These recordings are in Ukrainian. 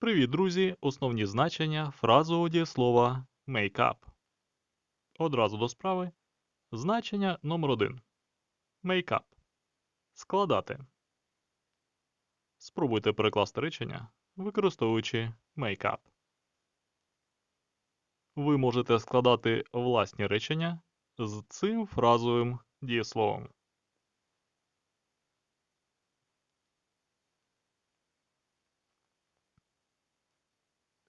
Привіт, друзі! Основні значення фразового дієслова make up. Одразу до справи. Значення номер 1 Make up. Складати. Спробуйте перекласти речення, використовуючи make up. Ви можете складати власні речення з цим фразовим дієсловом.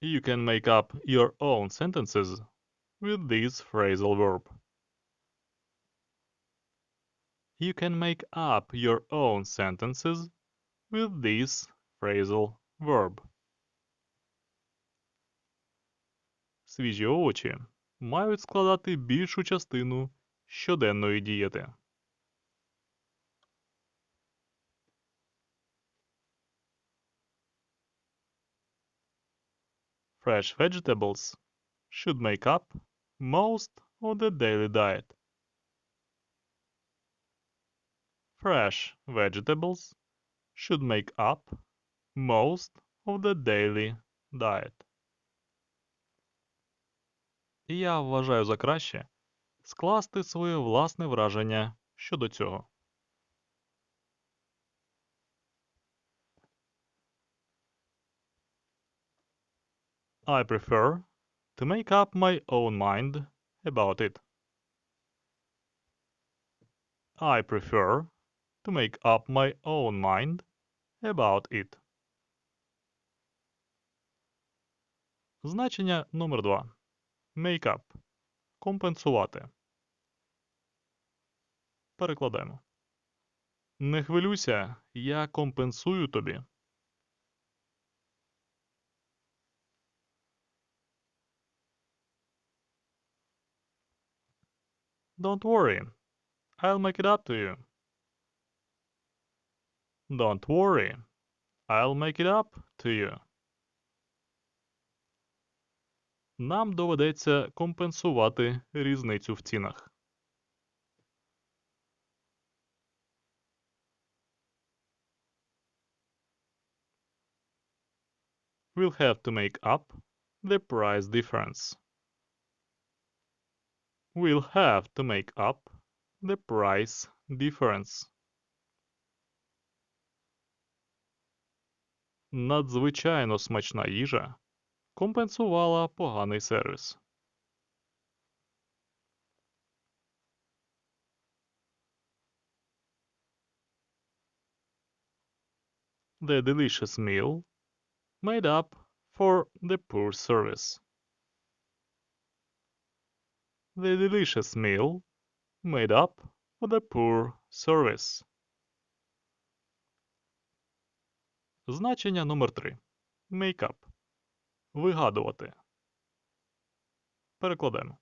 You can make up your own sentences with this phrasal verb. You can make up your own sentences with this phrasal verb. Свіжі овочі мають складати більшу частину щоденної дієти. Fresh vegetables should make up most of the daily diet. Fresh vegetables should make up most of the daily diet. Я вважаю за краще скласти своє власне враження щодо цього. I prefer to make up my own mind about it. I prefer to make up my own mind about it. Значення номер 2. Make up. Компенсувати. Перекладаємо. Не хвилюйся, я компенсую тобі. Don't worry. I'll make it up to you. Don't worry. I'll make it up to you. Нам доведеться компенсувати різницю в цінах. We'll have to make up the price difference. We'll have to make up the price difference. Надзвичайно смачна їжа компенсувала поганий сервіс. The delicious meal made up for the poor service. The delicious meal made up for the poor service. Значення номер 3. Make. Вигадувати. Перекладемо.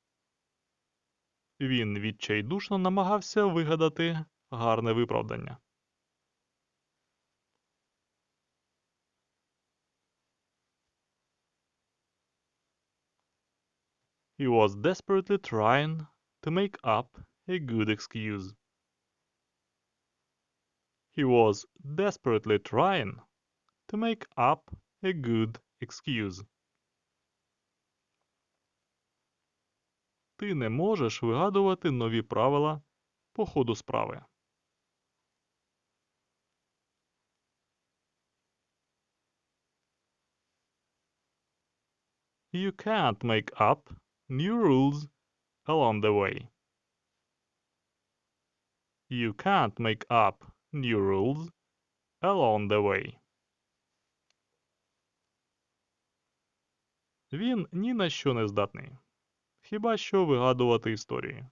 Він відчайдушно намагався вигадати гарне виправдання. He was desperately trying to make up a good excuse. He was desperately trying to make up a good excuse. Ти не можеш вигадувати нові правила по ходу справи. You can't make up new rules along the way. You can't make up new rules along the way. Він ні на що не здатний. Хіба що вигадувати історії.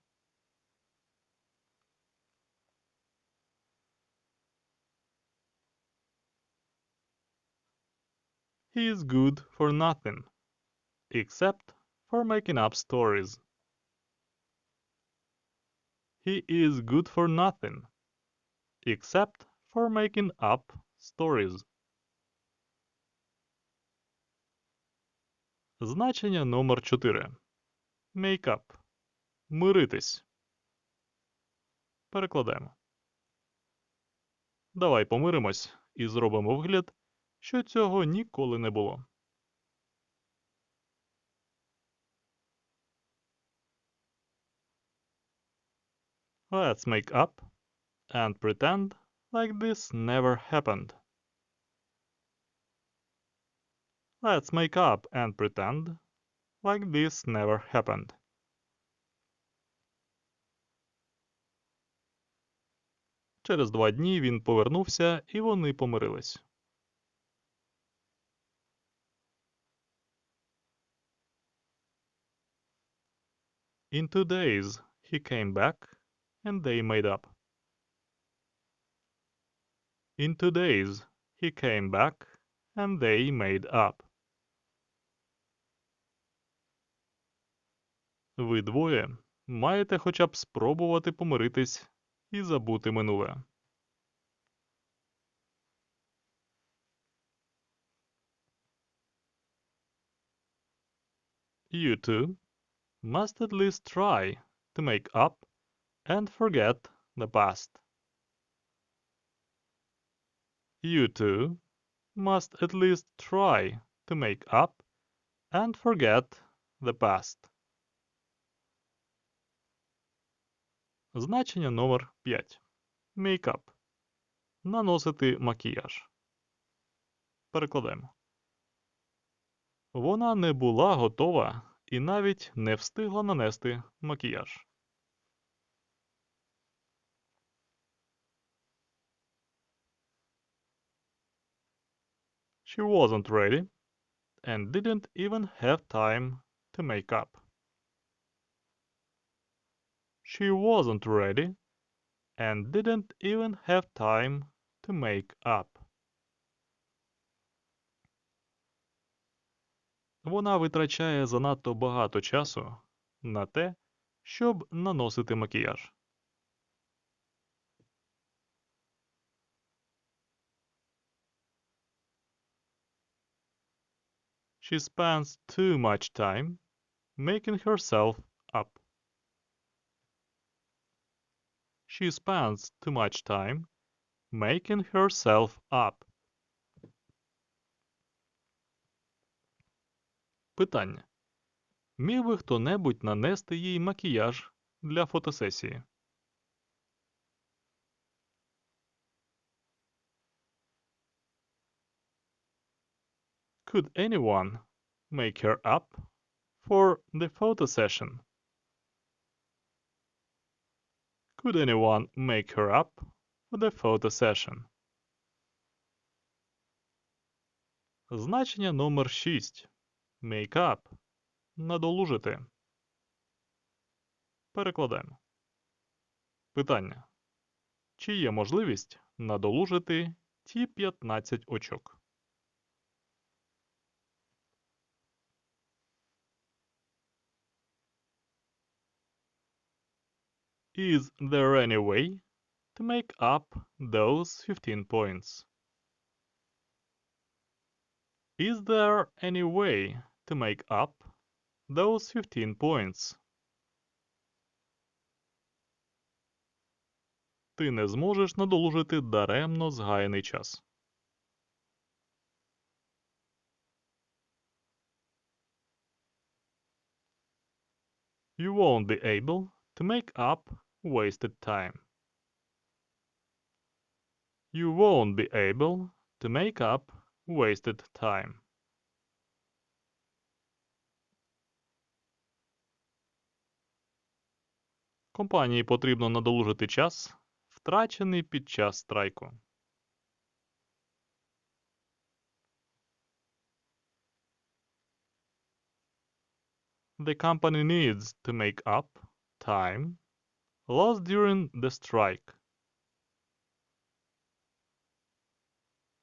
He is good for nothing, except for making up stories. He is good for nothing, except for making up stories. Значення номер 4. Make up. Миритись. Перекладаємо. Давай помиримось і зробимо вигляд, що цього ніколи не було. Let's make up and pretend like this never happened. Let's make up and pretend like this never happened. Через два дні він повернувся і вони помирились. In two days he came back and they made up. In two days he came back and they made up. Ви двоє маєте хоча б спробувати помиритись і забути минуле. You two must at least try to make up and forget the past. You two must at least try to make up and forget the past. Значення номер 5. Make-up. Наносити макіяж. Перекладаємо. Вона не була готова і навіть не встигла нанести макіяж. She wasn't ready and didn't even have time to make up. She wasn't ready and didn't even have time to make up. Вона витрачає занадто багато часу на те, щоб наносити макіяж. She spends too much time making herself up. She spends too much time making herself up. Питання. Міг би хто-небудь нанести їй макіяж для фотосесії? Could anyone make her up for the photo session? Could anyone make her up for the photo session? Значення номер 6. Make up. Надолужити. Перекладаємо. Питання. Чи є можливість надолужити ті 15 очок? Is there any way to make up those 15 points? Is there any way to make up those 15 points? Ти не зможеш надолужити даремно згаяний час. You won't be able to make up wasted time. You won't be able to make up wasted time. Компанії потрібно надолужити час, втрачений під час страйку. The company needs to make up time lost during the strike.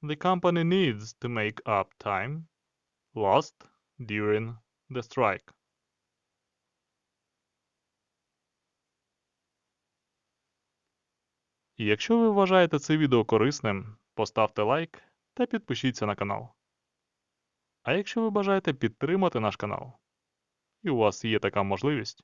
The company needs to make up time lost during the strike. Якщо ви вважаєте це відео корисним, поставте лайк та підпишіться на канал. А якщо ви бажаєте підтримати наш канал, і у вас є така можливість,